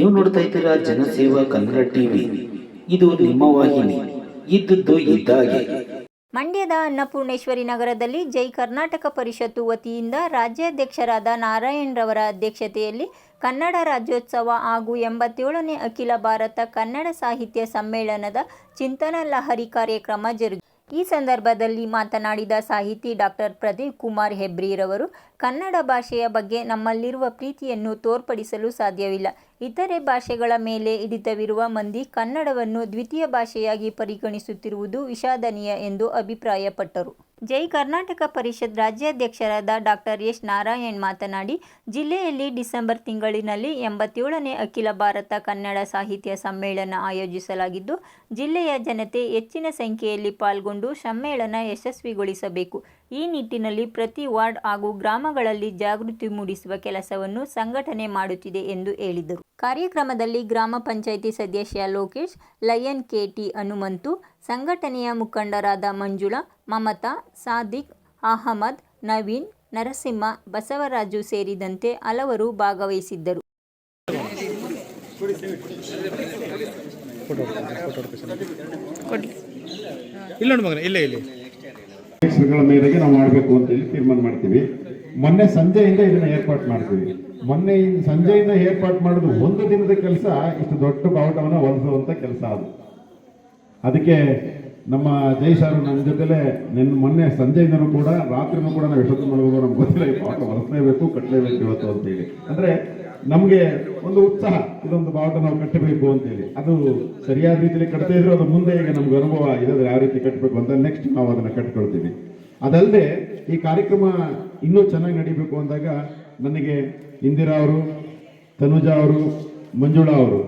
ನೀವು ನೋಡ್ತಾ ಇದ್ದೀರಾ ಜನಸೇವಾ ಕನ್ನಡ ಟಿವಿ. ಇದು ನಿಮ್ಮ ವಾಹಿನಿ. ಇದ್ದದ್ದು ಇದ್ದಾಗೆ. ಮಂಡ್ಯದ ಅನ್ನಪೂರ್ಣೇಶ್ವರಿ ನಗರದಲ್ಲಿ ಜೈ ಕರ್ನಾಟಕ ಪರಿಷತ್ತು ವತಿಯಿಂದ ರಾಜ್ಯಾಧ್ಯಕ್ಷರಾದ ನಾರಾಯಣರವರ ಅಧ್ಯಕ್ಷತೆಯಲ್ಲಿ ಕನ್ನಡ ರಾಜ್ಯೋತ್ಸವ ಹಾಗೂ ಎಂಬತ್ತೇಳನೇ ಅಖಿಲ ಭಾರತ ಕನ್ನಡ ಸಾಹಿತ್ಯ ಸಮ್ಮೇಳನದ ಚಿಂತನ ಲಹರಿ ಕಾರ್ಯಕ್ರಮ ಜರುಗಿ. ಈ ಸಂದರ್ಭದಲ್ಲಿ ಮಾತನಾಡಿದ ಸಾಹಿತಿ ಡಾಕ್ಟರ್ ಪ್ರದೀಪ್ ಕುಮಾರ್ ಹೆಬ್ರಿರವರು, ಕನ್ನಡ ಭಾಷೆಯ ಬಗ್ಗೆ ನಮ್ಮಲ್ಲಿರುವ ಪ್ರೀತಿಯನ್ನು ತೋರ್ಪಡಿಸಲು ಸಾಧ್ಯವಿಲ್ಲ. ಇತರೆ ಭಾಷೆಗಳ ಮೇಲೆ ಹಿಡಿತವಿರುವ ಮಂದಿ ಕನ್ನಡವನ್ನು ದ್ವಿತೀಯ ಭಾಷೆಯಾಗಿ ಪರಿಗಣಿಸುತ್ತಿರುವುದು ವಿಷಾದನೀಯ ಎಂದು ಅಭಿಪ್ರಾಯಪಟ್ಟರು. ಜೈ ಕರ್ನಾಟಕ ಪರಿಷತ್ ರಾಜ್ಯಾಧ್ಯಕ್ಷರಾದ ಡಾಕ್ಟರ್ ಎಸ್. ನಾರಾಯಣ್ ಮಾತನಾಡಿ, ಜಿಲ್ಲೆಯಲ್ಲಿ ಡಿಸೆಂಬರ್ ತಿಂಗಳಿನಲ್ಲಿ ಎಂಬತ್ತೇಳನೇ ಅಖಿಲ ಭಾರತ ಕನ್ನಡ ಸಾಹಿತ್ಯ ಸಮ್ಮೇಳನ ಆಯೋಜಿಸಲಾಗಿದ್ದು, ಜಿಲ್ಲೆಯ ಜನತೆ ಹೆಚ್ಚಿನ ಸಂಖ್ಯೆಯಲ್ಲಿ ಪಾಲ್ಗೊಂಡು ಸಮ್ಮೇಳನ ಯಶಸ್ವಿಗೊಳಿಸಬೇಕು. ಈ ನಿಟ್ಟಿನಲ್ಲಿ ಪ್ರತಿ ವಾರ್ಡ್ ಹಾಗೂ ಗ್ರಾಮಗಳಲ್ಲಿ ಜಾಗೃತಿ ಮೂಡಿಸುವ ಕೆಲಸವನ್ನು ಸಂಘಟನೆ ಮಾಡುತ್ತಿದೆ ಎಂದು ಹೇಳಿದರು. ಕಾರ್ಯಕ್ರಮದಲ್ಲಿ ಗ್ರಾಮ ಪಂಚಾಯಿತಿ ಸದಸ್ಯ ಲೋಕೇಶ್ ಲಯನ್ ಕೆಟಿ ಹನುಮಂತು ಸಂಘಟನೆಯ ಮುಖಂಡರಾದ ಮಂಜುಳಾ ಮಮತಾ ಸಾದಿಕ್ ಅಹಮದ್ ನವೀನ್ ನರಸಿಂಹ ಬಸವರಾಜು ಸೇರಿದಂತೆ ಹಲವರು ಭಾಗವಹಿಸಿದ್ದರು. ಇಲ್ಲ ನೋಡಿ ಮಗನ ಇಲ್ಲೇ ಇಲ್ಲಿ. ಅಧ್ಯಕ್ಷರುಗಳ ಮೇರೆಗೆ ನಾವು ಮಾಡಬೇಕು ಅಂತ ಹೇಳಿ ತೀರ್ಮಾನ ಮಾಡ್ತೀವಿ. ಮೊನ್ನೆ ಸಂಜೆಯಿಂದ ಇದನ್ನ ಏರ್ಪಾಟ್ ಮಾಡ್ತೀವಿ. ಮೊನ್ನೆ ಸಂಜೆಯಿಂದ ಏರ್ಪಾಟ್ ಮಾಡೋದು ಒಂದು ದಿನದ ಕೆಲಸ, ಇಷ್ಟು ದೊಡ್ಡ ಬಾವುಟವನ್ನ ಹೊಲಿಸುವಂತ ಕೆಲಸ ಅದು. ಅದಕ್ಕೆ ನಮ್ಮ ಜೈ ಸರ್ ನನ್ನ ಜೊತೆಲೆ ನಿನ್ನ ಮೊನ್ನೆ ಸಂಜೆಯಿಂದನೂ ಕೂಡ, ರಾತ್ರಿನೂ ಕೂಡ ನಾವು ಎಷ್ಟೊತ್ತು ಮಾಡ್ಬೋದು ನಮ್ಗೆ ಗೊತ್ತಿಲ್ಲ, ಈ ಬಾವುಟ ಹೊಲಿಸಲೇಬೇಕು ಕಟ್ಟಲೇಬೇಕು ಇವತ್ತು ಅಂತೇಳಿ. ಅಂದ್ರೆ ನಮಗೆ ಒಂದು ಉತ್ಸಾಹ, ಇದೊಂದು ಬಾವುಟ ನಾವು ಕಟ್ಟಬೇಕು ಅಂತೇಳಿ. ಅದು ಸರಿಯಾದ ರೀತಿಯಲ್ಲಿ ಕಟ್ತಾ ಇದ್ರು ಅದು ಮುಂದೆ ಈಗ ನಮ್ಗೆ ಅನುಭವ ಇದಾದ್ರೆ ಯಾವ ರೀತಿ ಕಟ್ಟಬೇಕು ಅಂತ ನೆಕ್ಸ್ಟ್ ನಾವು ಅದನ್ನ ಕಟ್ಕೊಳ್ತೀವಿ. ಅದಲ್ಲದೆ ಈ ಕಾರ್ಯಕ್ರಮ ಇನ್ನೂ ಚೆನ್ನಾಗಿ ನಡೀಬೇಕು ಅಂದಾಗ ನನಗೆ ಇಂದಿರಾ ಅವರು, ತನುಜಾ ಅವರು, ಮಂಜುಳಾ ಅವರು.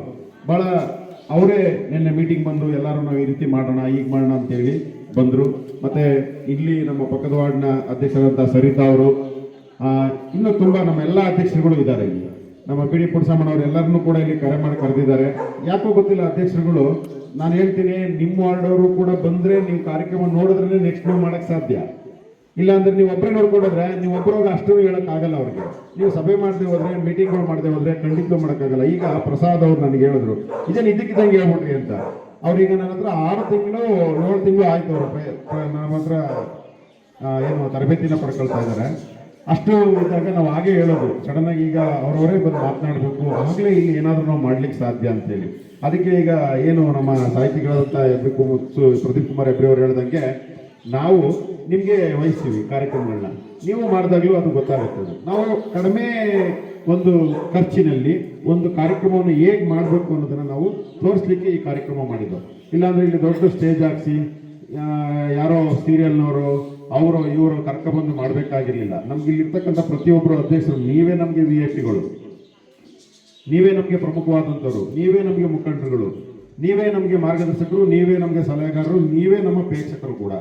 ಬಹಳ ಅವರೇ ನಿನ್ನೆ ಮೀಟಿಂಗ್ ಬಂದು ಎಲ್ಲರೂ ನಾವು ಈ ರೀತಿ ಮಾಡೋಣ ಈಗ ಮಾಡೋಣ ಅಂತೇಳಿ ಬಂದರು. ಮತ್ತೆ ಇಲ್ಲಿ ನಮ್ಮ ಪಕ್ಕದ ವಾರ್ಡ್ನ ಅಧ್ಯಕ್ಷರಾದಂಥ ಸರಿತಾ ಅವರು ಇನ್ನೂ ತುಂಬ ನಮ್ಮ ಎಲ್ಲ ಅಧ್ಯಕ್ಷರುಗಳು ಇದ್ದಾರೆ ಇಲ್ಲಿ. ನಮ್ಮ ಪಿ ಡಿ ಪುಡ್ಸಮ್ಮನವರು ಎಲ್ಲರನ್ನೂ ಕೂಡ ಇಲ್ಲಿ ಕರೆ ಮಾಡಿ ಕರೆದಿದ್ದಾರೆ. ಯಾಕೋ ಗೊತ್ತಿಲ್ಲ ಅಧ್ಯಕ್ಷರುಗಳು, ನಾನು ಹೇಳ್ತೀನಿ, ನಿಮ್ಮ ವಾರ್ಡವರು ಕೂಡ ಬಂದರೆ ನೀವು ಕಾರ್ಯಕ್ರಮ ನೋಡಿದ್ರೆ ನೆಕ್ಸ್ಟ್ ಮೂವ್ ಮಾಡೋಕ್ಕೆ ಸಾಧ್ಯ. ಇಲ್ಲ ಅಂದ್ರೆ ನೀವು ಒಬ್ಬರೇ ನೋಡ್ಕೊಂಡ್ರೆ ನೀವು ಒಬ್ಬರೋಗ ಅಷ್ಟು ಹೇಳಕ್ ಆಗಲ್ಲ ಅವ್ರಿಗೆ. ನೀವು ಸಭೆ ಮಾಡದೆ ಹೋದ್ರೆ ಮೀಟಿಂಗ್ಗಳು ಮಾಡದೆ ಹೋದ್ರೆ ಖಂಡಿತ ಮಾಡೋಕ್ಕಾಗಲ್ಲ. ಈಗ ಪ್ರಸಾದ್ ಅವ್ರು ನನಗೆ ಹೇಳಿದ್ರು ಇದನ್ನ ಇದಕ್ಕಿದ್ದಂಗೆ ಹೇಳ್ಬಿಟ್ರಿ ಅಂತ. ಅವ್ರೀಗ ನನ್ನ ಹತ್ರ ಆರು ತಿಂಗಳು, ಏಳು ತಿಂಗಳು ಆಯ್ತು ಅವರು ನಮ್ಮ ಹತ್ರ ಏನು ತರಬೇತಿನ ಪಡ್ಕೊಳ್ತಾ ಇದ್ದಾರೆ ಅಷ್ಟು ಇದ್ದಾಗ ನಾವು ಹಾಗೆ ಹೇಳೋದು. ಸಡನ್ ಆಗಿ ಈಗ ಅವರವರೇ ಬಂದು ಮಾತನಾಡಬೇಕು. ಆಗಲೇ ಇಲ್ಲಿ ಏನಾದರೂ ನಾವು ಮಾಡ್ಲಿಕ್ಕೆ ಸಾಧ್ಯ ಅಂತೇಳಿ. ಅದಕ್ಕೆ ಈಗ ಏನು ನಮ್ಮ ಸಾಹಿತಿಗಳಾದಂಥ ಎಬ್ಬಿ ಪ್ರದೀಪ್ ಕುಮಾರ್ ಹೆಬ್ರಿ ಅವ್ರು ಹೇಳ್ದಂಗೆ ನಾವು ನಿಮಗೆ ವಹಿಸ್ತೀವಿ ಕಾರ್ಯಕ್ರಮಗಳನ್ನ. ನೀವು ಮಾಡಿದಾಗಲೂ ಅದು ಗೊತ್ತಾಗುತ್ತದೆ ನಾವು ಕಡಿಮೆ ಒಂದು ಖರ್ಚಿನಲ್ಲಿ ಒಂದು ಕಾರ್ಯಕ್ರಮವನ್ನು ಹೇಗೆ ಮಾಡಬೇಕು ಅನ್ನೋದನ್ನು ನಾವು ತೋರಿಸ್ಲಿಕ್ಕೆ ಈ ಕಾರ್ಯಕ್ರಮ ಮಾಡಿದ್ದು. ಇಲ್ಲಾಂದರೆ ಇಲ್ಲಿ ದೊಡ್ಡ ಸ್ಟೇಜ್ ಹಾಕ್ಸಿ ಯಾರೋ ಸೀರಿಯಲ್ನವರು ಅವರು, ಇವರು ಕರ್ಕೊಬಂದು ಮಾಡಬೇಕಾಗಿರಲಿಲ್ಲ. ನಮ್ಗೆ ಇಲ್ಲಿರ್ತಕ್ಕಂಥ ಪ್ರತಿಯೊಬ್ಬರು ಅಧ್ಯಕ್ಷರು, ನೀವೇ ನಮಗೆ ವಿ ಐ ಪಿಗಳು ನೀವೇ ನಮಗೆ ಪ್ರಮುಖವಾದಂಥವ್ರು. ನೀವೇ ನಮಗೆ ಮುಖಂಡರುಗಳು. ನೀವೇ ನಮಗೆ ಮಾರ್ಗದರ್ಶಕರು. ನೀವೇ ನಮಗೆ ಸಲಹೆಗಾರರು. ನೀವೇ ನಮ್ಮ ಪ್ರೇಕ್ಷಕರು ಕೂಡ.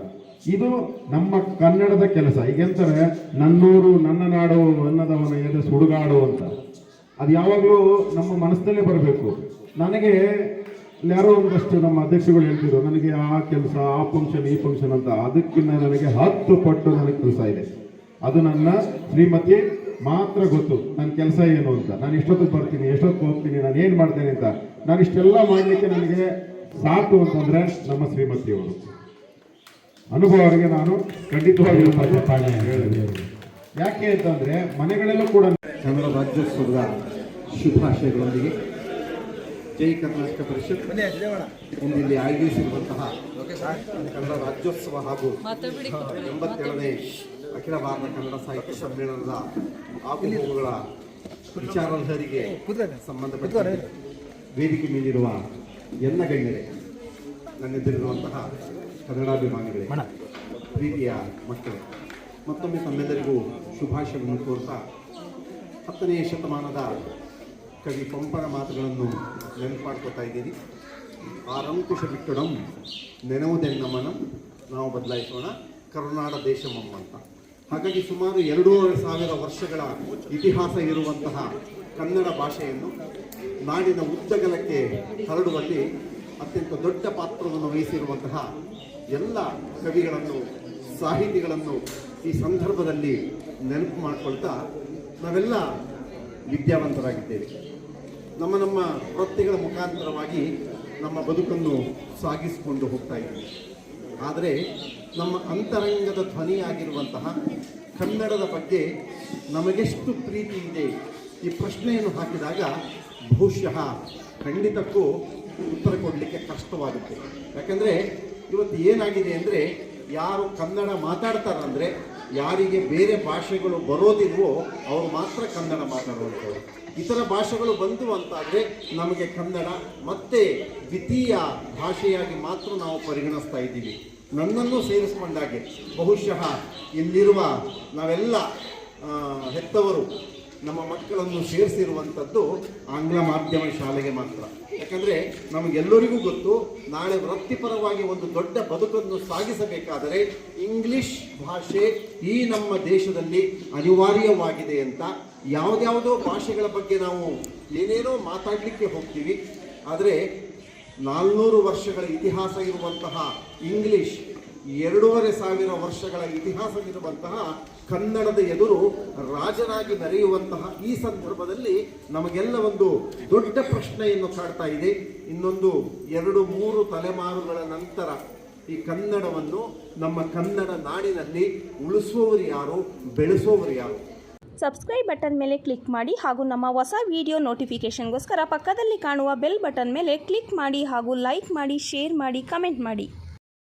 ಇದು ನಮ್ಮ ಕನ್ನಡದ ಕೆಲಸ. ಈಗೆಂತಾರೆ ನನ್ನೂರು, ನನ್ನ ನಾಡು ಅನ್ನದವನ ಎದೆ ಸುಡುಗಾಡು ಅಂತ. ಅದು ಯಾವಾಗಲೂ ನಮ್ಮ ಮನಸ್ಸಲ್ಲೇ ಬರಬೇಕು. ನನಗೆ ಯಾರೋ ಒಂದಷ್ಟು ನಮ್ಮ ಅಧ್ಯಕ್ಷಗಳು ಹೇಳ್ತಿದ್ರು, ನನಗೆ ಆ ಕೆಲಸ, ಆ ಫಂಕ್ಷನ್ ಈ ಫಂಕ್ಷನ್ ಅಂತ. ಅದಕ್ಕಿಂತ ನನಗೆ ಹತ್ತು ಪಟ್ಟು ನನಗೆ ಕೆಲಸ ಇದೆ. ಅದು ನನ್ನ ಶ್ರೀಮತಿ ಮಾತ್ರ ಗೊತ್ತು ನನ್ನ ಕೆಲಸ ಏನು ಅಂತ. ನಾನು ಎಷ್ಟೊತ್ತಿಗೆ ಬರ್ತೀನಿ ಎಷ್ಟೊತ್ತು ಹೋಗ್ತೀನಿ, ನಾನು ಏನು ಮಾಡ್ತೇನೆ ಅಂತ. ನಾನು ಇಷ್ಟೆಲ್ಲ ಮಾಡಲಿಕ್ಕೆ ನನಗೆ ಸಾಕು ಅಂತಂದರೆ ನಮ್ಮ ಶ್ರೀಮತಿಯವರು. ಅನುಭವ ಅವರಿಗೆ ನಾನು ಖಂಡಿತವಾಗಿ ಹೇಳಿದೆ ಯಾಕೆ ಅಂತಂದ್ರೆ ಮನೆಗಳಲ್ಲೂ ಕೂಡ ಕನ್ನಡ ರಾಜ್ಯೋತ್ಸವದ ಶುಭಾಶಯಗಳೊಂದಿಗೆ ಜೈ ಕರ್ನಾಟಕ ಪರಿಷತ್ ಇಂದು ಇಲ್ಲಿ ಆಯೋಜಿಸಿರುವಂತಹ ಕನ್ನಡ ರಾಜ್ಯೋತ್ಸವ ಹಾಗೂ ಎಂಬತ್ತೇಳನೇ ಅಖಿಲ ಭಾರತ ಕನ್ನಡ ಸಾಹಿತ್ಯ ಸಮ್ಮೇಳನದ ಆಗುಹೋಗುಗಳ ವಿಚಾರಲಹರಿಗೆ ಸಂಬಂಧಪಟ್ಟ ವೇದಿಕೆ ಮೇಲಿರುವ ಎಲ್ಲ ಗಣ್ಯರೇ ನನ್ನೆದುರಿರುವಂತಹ ಕನ್ನಡಾಭಿಮಾನಿಗಳೇ ಪ್ರೀತಿಯ ಮಕ್ಕಳೇ ಮತ್ತೊಮ್ಮೆ ತಮ್ಮೆಲ್ಲರಿಗೂ ಶುಭಾಶಯವನ್ನು ಕೋರ್ತಾ ಹತ್ತನೆಯ ಶತಮಾನದ ಕವಿ ಪಂಪನ ಮಾತುಗಳನ್ನು ನೆನಪಾಡ್ಕೋತಾ ಇದ್ದೀನಿ ಇದ್ದೀರಿ ಆರಂಕುಶ ಬಿಟ್ಟುಡಂ ನೆನವುದೆನ್ನ ಮನಂ ನಾವು ಬದಲಾಯಿಸೋಣ ಕರುನಾಡ ದೇಶಮಮ್ಮ ಅಂತ ಹಾಗಾಗಿ ಸುಮಾರು ಎರಡೂವರೆ ಸಾವಿರ ವರ್ಷಗಳ ಇತಿಹಾಸ ಇರುವಂತಹ ಕನ್ನಡ ಭಾಷೆಯನ್ನು ನಾಡಿನ ಉದ್ದಗಲಕ್ಕೆ ಹರಡುವಲ್ಲಿ ಅತ್ಯಂತ ದೊಡ್ಡ ಪಾತ್ರವನ್ನು ವಹಿಸಿರುವಂತಹ ಎಲ್ಲ ಕವಿಗಳನ್ನು, ಸಾಹಿತಿಗಳನ್ನು ಈ ಸಂದರ್ಭದಲ್ಲಿ ನೆನಪು ಮಾಡಿಕೊಳ್ತಾ ನಾವೆಲ್ಲ ವಿದ್ಯಾವಂತರಾಗಿದ್ದೇವೆ. ನಮ್ಮ ನಮ್ಮ ವೃತ್ತಿಗಳ ಮುಖಾಂತರವಾಗಿ ನಮ್ಮ ಬದುಕನ್ನು ಸಾಗಿಸಿಕೊಂಡು ಹೋಗ್ತಾ ಇದ್ದೀವಿ. ಆದರೆ ನಮ್ಮ ಅಂತರಂಗದ ಧ್ವನಿಯಾಗಿರುವಂತಹ ಕನ್ನಡದ ಬಗ್ಗೆ ನಮಗೆಷ್ಟು ಪ್ರೀತಿ ಇದೆ ಈ ಪ್ರಶ್ನೆಯನ್ನು ಹಾಕಿದಾಗ ಬಹುಶಃ ಖಂಡಿತಕ್ಕೂ ಉತ್ತರ ಕೊಡಲಿಕ್ಕೆ ಕಷ್ಟವಾಗುತ್ತೆ. ಯಾಕಂದರೆ ಇವತ್ತು ಏನಾಗಿದೆ ಅಂದರೆ ಯಾರು ಕನ್ನಡ ಮಾತಾಡ್ತಾರಂದರೆ ಯಾರಿಗೆ ಬೇರೆ ಭಾಷೆಗಳು ಬರೋದಿಲ್ವೋ ಅವರು ಮಾತ್ರ ಕನ್ನಡ ಮಾತಾಡುವಂಥವ್ರು. ಇತರ ಭಾಷೆಗಳು ಬಂತು ಅಂತಾದರೆ ನಮಗೆ ಕನ್ನಡ ಮತ್ತೆ ದ್ವಿತೀಯ ಭಾಷೆಯಾಗಿ ಮಾತ್ರ ನಾವು ಪರಿಗಣಿಸ್ತಾ ಇದ್ದೀವಿ. ನನ್ನನ್ನು ಸೇರಿಸ್ಕೊಂಡಾಗೆ ಬಹುಶಃ ಇಲ್ಲಿರುವ ನಾವೆಲ್ಲ ಹೆತ್ತವರು ನಮ್ಮ ಮಕ್ಕಳನ್ನು ಸೇರಿಸಿರುವಂಥದ್ದು ಆಂಗ್ಲ ಮಾಧ್ಯಮ ಶಾಲೆಗೆ ಮಾತ್ರ. ಯಾಕಂದರೆ ನಮಗೆಲ್ಲರಿಗೂ ಗೊತ್ತು, ನಾಳೆ ವೃತ್ತಿಪರವಾಗಿ ಒಂದು ದೊಡ್ಡ ಬದುಕನ್ನು ಸಾಗಿಸಬೇಕಾದರೆ ಇಂಗ್ಲಿಷ್ ಭಾಷೆ ಈ ನಮ್ಮ ದೇಶದಲ್ಲಿ ಅನಿವಾರ್ಯವಾಗಿದೆ ಅಂತ ಯಾವುದ್ಯಾವುದೋ ಭಾಷೆಗಳ ಬಗ್ಗೆ ನಾವು ಏನೇನೋ ಮಾತಾಡಲಿಕ್ಕೆ ಹೋಗ್ತೀವಿ, ಆದರೆ ನಾಲ್ನೂರು ವರ್ಷಗಳ ಇತಿಹಾಸ ಇರುವಂತಹ ಇಂಗ್ಲಿಷ್ ಎರಡೂವರೆ ಸಾವಿರ ವರ್ಷಗಳ ಇತಿಹಾಸವಿರುವಂತಹ ಕನ್ನಡದ ಎದುರು ರಾಜನಾಗಿ ಮೆರೆಯುವಂತಹ ಈ ಸಂದರ್ಭದಲ್ಲಿ ನಮಗೆಲ್ಲ ಒಂದು ದೊಡ್ಡ ಪ್ರಶ್ನೆಯನ್ನು ಕಾಡ್ತಾ ಇದೆ. ಇನ್ನೊಂದು ಎರಡು ಮೂರು ತಲೆಮಾರುಗಳ ನಂತರ ಈ ಕನ್ನಡವನ್ನು ನಮ್ಮ ಕನ್ನಡ ನಾಡಿನಲ್ಲಿ ಉಳಿಸುವವರು ಯಾರು, ಬೆಳೆಸುವವರು ಯಾರು? ಸಬ್ಸ್ಕ್ರೈಬ್ ಬಟನ್ ಮೇಲೆ ಕ್ಲಿಕ್ ಮಾಡಿ ಹಾಗೂ ನಮ್ಮ ಹೊಸ ವಿಡಿಯೋ ನೋಟಿಫಿಕೇಷನ್ಗೋಸ್ಕರ ಪಕ್ಕದಲ್ಲಿ ಕಾಣುವ ಬೆಲ್ ಬಟನ್ ಮೇಲೆ ಕ್ಲಿಕ್ ಮಾಡಿ ಹಾಗೂ ಲೈಕ್ ಮಾಡಿ ಶೇರ್ ಮಾಡಿ ಕಮೆಂಟ್ ಮಾಡಿ.